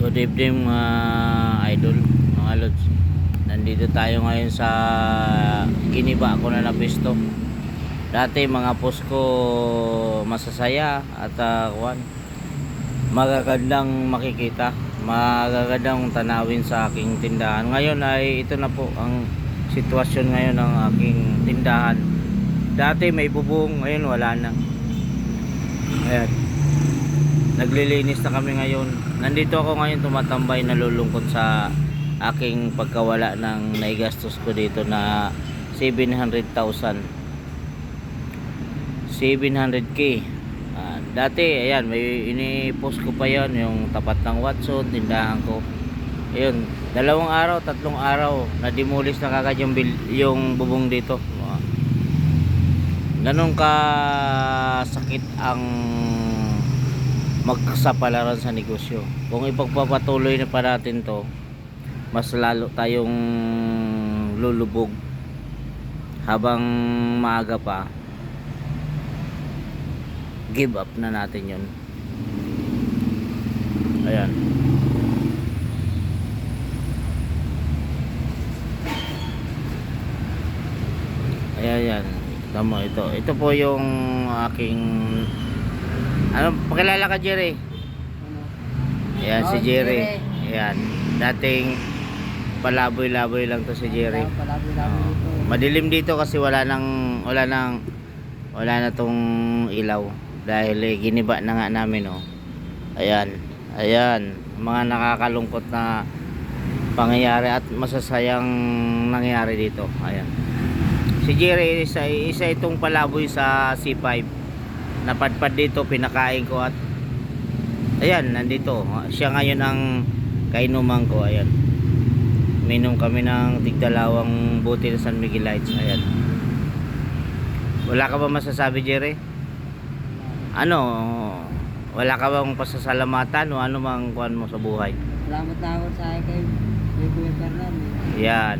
Good evening mga idol, mga lods. Nandito tayo ngayon sa giniba ko na napisto. Dati mga post ko masasaya at uh, kuwan, magagandang makikita, magagandang tanawin sa aking tindahan. Ngayon ay ito na po ang sitwasyon ngayon ng aking tindahan. Dati may bubong, ngayon wala na. Ayan naglilinis na kami ngayon. Nandito ako ngayon tumatambay nalulungkot sa aking pagkawala ng naigastos ko dito na 700,000. 700k. Ah, dati, ayan, may ini-post ko pa yon yung tapat ng Watson, tindahan ko. Ayun, dalawang araw, tatlong araw, na-demolish na kagad yung, yung bubong dito. Ah. Ganun ka sakit ang magsapalaran sa negosyo. Kung ipagpapatuloy na pa natin to, mas lalo tayong lulubog habang maaga pa. Give up na natin yun. Ayan. Ayan, yan. Tama ito. Ito po yung aking ano, pakilala ka Jerry? Ayan, si Oh, Jerry. Ayan. Dating palaboy-laboy lang to si Jerry. Palabi-labi Oo. dito. Madilim dito kasi wala nang wala nang wala na tong ilaw dahil eh, giniba na nga namin oh. Ayan. Ayan, mga nakakalungkot na pangyayari at masasayang nangyayari dito. Ayan. Si Jerry isa, isa itong palaboy sa C5 napadpad dito pinakain ko at ayan nandito. Siya ngayon ang kainuman ko ayan. Minom kami ng tigdalawang buti ng San Miguelites ayan. Wala ka ba masasabi Jerry? ano? Wala ka bang pasasalamatan o ano mang kuhan mo sa buhay? Salamat na ako sa akin kay Kuya Fernando. yan.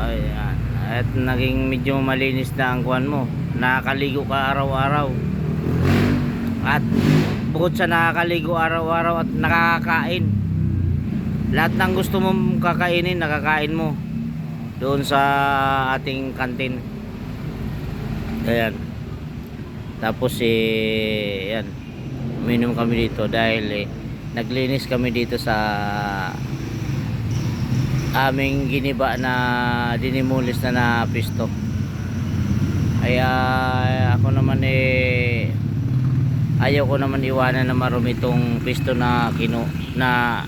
Ayan at naging medyo malinis na ang kuhan mo. Nakakaligo ka araw-araw. At bukod sa nakakaligo araw-araw at nakakakain lahat ng gusto mong kakainin nakakain mo. Doon sa ating kantin. Ayan. Tapos eh yan minum kami dito dahil eh naglinis kami dito sa aming giniba na dinimulis na na pisto kaya ako naman eh ayaw ko naman iwanan na marumi tong pisto na kino na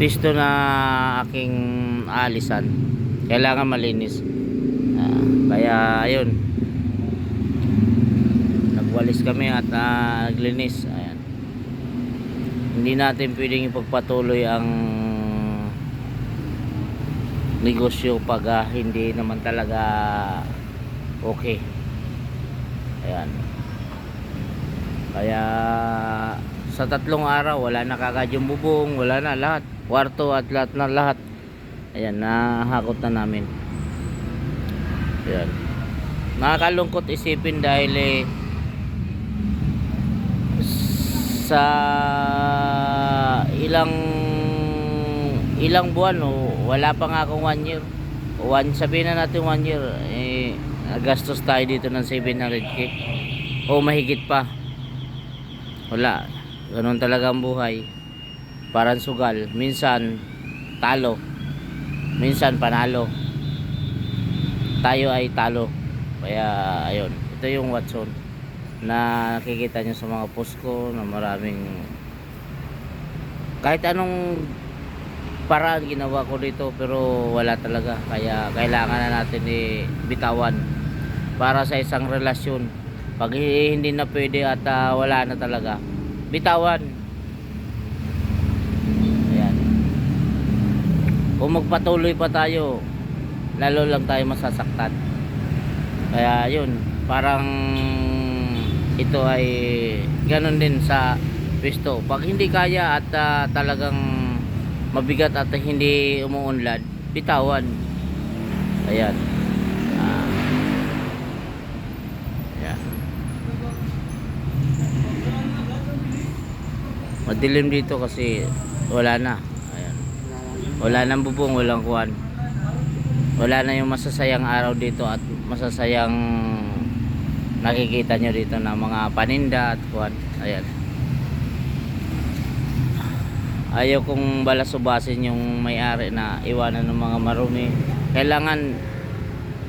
pisto na aking alisan. Kailangan malinis. Ah, kaya ayun. Nagwalis kami at ah, naglinis hindi natin pwedeng ipagpatuloy ang negosyo pag ah, hindi naman talaga okay. Ayan. Kaya sa tatlong araw wala na kagad yung bubong wala na lahat. Kwarto at lahat na lahat. Ayan nahakot na namin. Ayan. Nakakalungkot isipin dahil eh sa ilang ilang buwan o wala pa nga akong one year. One sabihin na natin one year eh nagastos tayo dito ng 700k o mahigit pa. Wala. Ganun talaga ang buhay. Parang sugal. Minsan talo. Minsan panalo. Tayo ay talo. Kaya ayun. Ito yung Watson na nakikita nyo sa mga post ko na maraming kahit anong paraan ginawa ko dito pero wala talaga. Kaya kailangan na natin bitawan para sa isang relasyon. Pag hi- hindi na pwede at ah, wala na talaga bitawan. Ayan. Kung magpatuloy pa tayo lalo lang tayo masasaktan. Kaya yun parang ito ay ganun din sa pisto pag hindi kaya at ah, talagang mabigat at hindi umuunlad bitawan ayan ayan Madilim dito kasi wala na. Ayan. Wala nang bubong, walang kuwan. Wala na yung masasayang araw dito at masasayang nakikita nyo dito na mga paninda at kuwan. Ayan. Ayaw kong balasubasin yung may-ari na iwanan ng mga marumi. Kailangan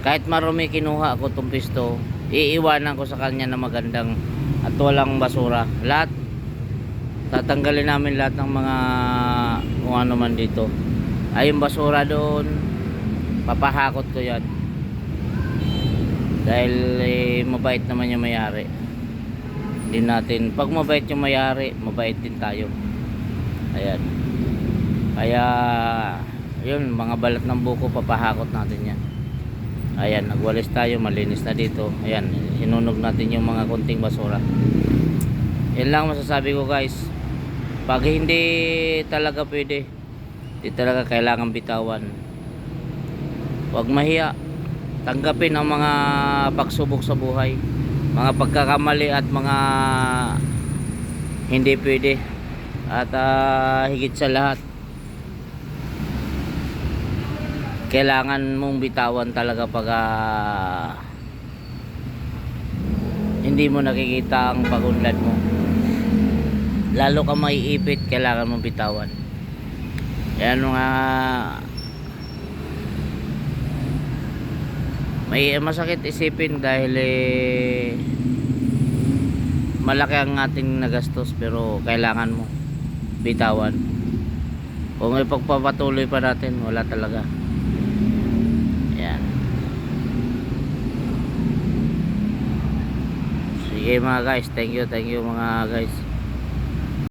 kahit marumi kinuha ko tong pisto, iiwanan ko sa kanya na magandang at walang basura. Lahat tatanggalin namin lahat ng mga kung ano man dito. Ay yung basura doon, papahakot ko yan. Dahil eh, mabait naman yung may-ari. Hindi natin, pag mabait yung may-ari, mabait din tayo. Ayan. Kaya, yun, mga balat ng buko, papahakot natin yan. Ayan, nagwalis tayo, malinis na dito. Ayan, hinunog natin yung mga kunting basura. Yan lang masasabi ko guys. Pag hindi talaga pwede, hindi talaga kailangan bitawan. Huwag mahiya. Tanggapin ang mga pagsubok sa buhay. Mga pagkakamali at mga hindi pwede. At ah, higit sa lahat, kailangan mong bitawan talaga pag ah, hindi mo nakikita ang pagunlad mo. Lalo ka maiipit kailangan mong bitawan. Yan mga may masakit isipin dahil eh, malaki ang ating nagastos pero kailangan mo bitawan. Kung ipagpapatuloy pa natin wala talaga. Yan sige mga guys thank you thank you mga guys